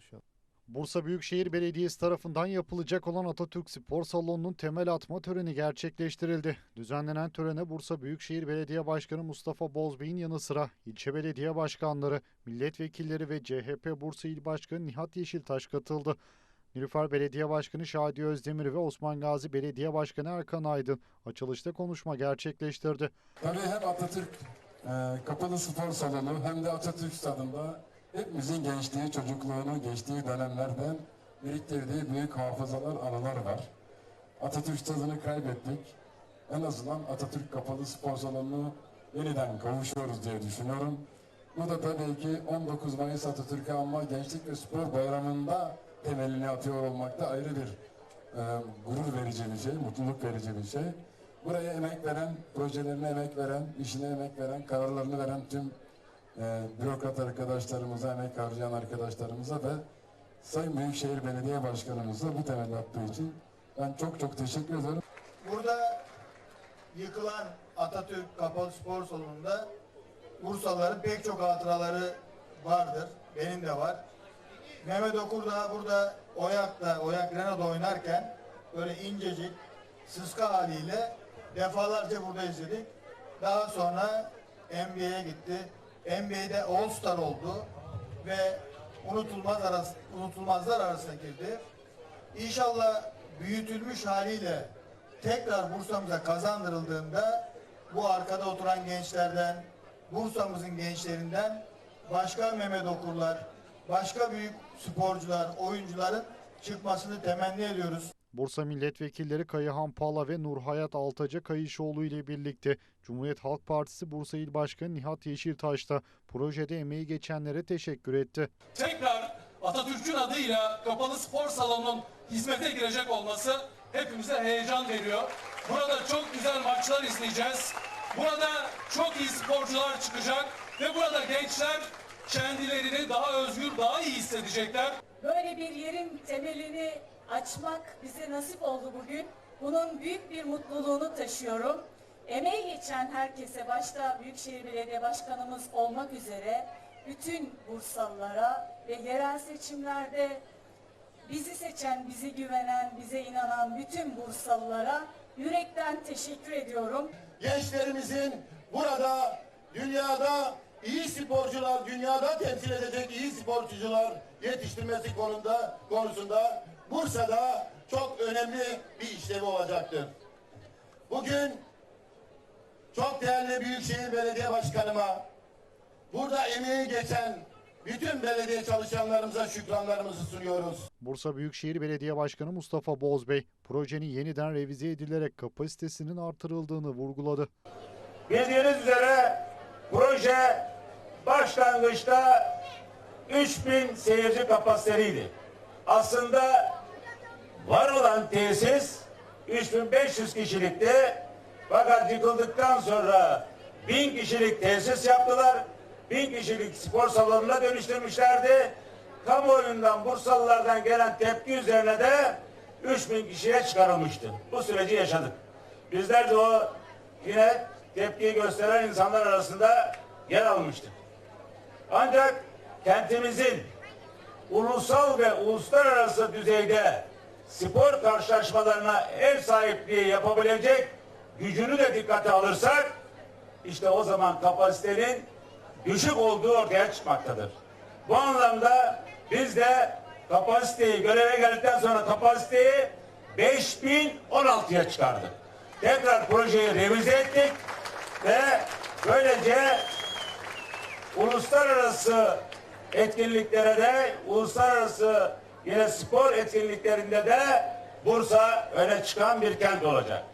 konuşalım. Bursa Büyükşehir Belediyesi tarafından yapılacak olan Atatürk Spor Salonu'nun temel atma töreni gerçekleştirildi. Düzenlenen törene Bursa Büyükşehir Belediye Başkanı Mustafa Bozbey'in yanı sıra ilçe belediye başkanları, milletvekilleri ve CHP Bursa İl Başkanı Nihat Yeşiltaş katıldı. Nilüfer Belediye Başkanı Şadi Özdemir ve Osman Gazi Belediye Başkanı Erkan Aydın açılışta konuşma gerçekleştirdi. Tabii hem Atatürk e, Kapalı Spor Salonu hem de Atatürk Stadı'nda hepimizin gençliği, çocukluğunu geçtiği dönemlerden biriktirdiği büyük hafızalar, anılar var. Atatürk Stadı'nı kaybettik. En azından Atatürk Kapalı Spor Salonu'nu yeniden kavuşuyoruz diye düşünüyorum. Bu da tabii ki 19 Mayıs Atatürk'ü anma Gençlik ve Spor Bayramı'nda temelini atıyor olmakta ayrı bir e, gurur verici bir şey, mutluluk verici bir şey. Buraya emek veren, projelerine emek veren, işine emek veren, kararlarını veren tüm e, bürokrat arkadaşlarımıza, emek harcayan arkadaşlarımıza ve Sayın Büyükşehir Belediye Başkanımıza bu temel attığı için ben çok çok teşekkür ederim. Burada yıkılan Atatürk Kapalı Spor Salonu'nda Bursalıların pek çok hatıraları vardır. Benim de var. Mehmet Okur da burada Oyak'ta, Oyak Renault oynarken böyle incecik, sıska haliyle defalarca burada izledik. Daha sonra NBA'ye gitti. NBA'de All Star oldu ve unutulmaz arası, unutulmazlar arasına girdi. İnşallah büyütülmüş haliyle tekrar Bursa'mıza kazandırıldığında bu arkada oturan gençlerden, Bursa'mızın gençlerinden başka Mehmet Okurlar, başka büyük sporcular, oyuncuların çıkmasını temenni ediyoruz. Bursa milletvekilleri Kayıhan Pala ve Nurhayat Altaca Kayışoğlu ile birlikte Cumhuriyet Halk Partisi Bursa İl Başkanı Nihat Yeşiltaş da projede emeği geçenlere teşekkür etti. tekrar Atatürk'ün adıyla kapalı spor salonunun hizmete girecek olması hepimize heyecan veriyor. Burada çok güzel maçlar izleyeceğiz. Burada çok iyi sporcular çıkacak ve burada gençler kendilerini daha özgür, daha iyi hissedecekler. Böyle bir yerin temelini açmak bize nasip oldu bugün. Bunun büyük bir mutluluğunu taşıyorum. Emeği geçen herkese başta Büyükşehir Belediye Başkanımız olmak üzere bütün Bursalılara ve yerel seçimlerde bizi seçen, bizi güvenen, bize inanan bütün Bursalılara yürekten teşekkür ediyorum. gençlerimizin burada dünyada iyi sporcular, dünyada temsil edecek iyi sporcular yetiştirmesi konusunda konusunda Bursa'da çok önemli bir işlevi olacaktır. Bugün çok değerli Büyükşehir Belediye Başkanıma burada emeği geçen bütün belediye çalışanlarımıza şükranlarımızı sunuyoruz. Bursa Büyükşehir Belediye Başkanı Mustafa Bozbey, projenin yeniden revize edilerek kapasitesinin artırıldığını vurguladı. Bildiğiniz üzere proje başlangıçta 3000 seyirci kapasiteliydi. Aslında var olan tesis 3500 kişilikti. Fakat yıkıldıktan sonra 1000 kişilik tesis yaptılar. 1000 kişilik spor salonuna dönüştürmüşlerdi. Kamuoyundan Bursalılardan gelen tepki üzerine de 3000 kişiye çıkarılmıştı. Bu süreci yaşadık. Bizler de o yine tepkiyi gösteren insanlar arasında yer almıştık. Ancak kentimizin ulusal ve uluslararası düzeyde spor karşılaşmalarına ev sahipliği yapabilecek gücünü de dikkate alırsak işte o zaman kapasitenin düşük olduğu ortaya çıkmaktadır. Bu anlamda biz de kapasiteyi göreve geldikten sonra kapasiteyi 5016'ya çıkardık. Tekrar projeyi revize ettik ve böylece uluslararası etkinliklere de uluslararası yine spor etkinliklerinde de Bursa öne çıkan bir kent olacak.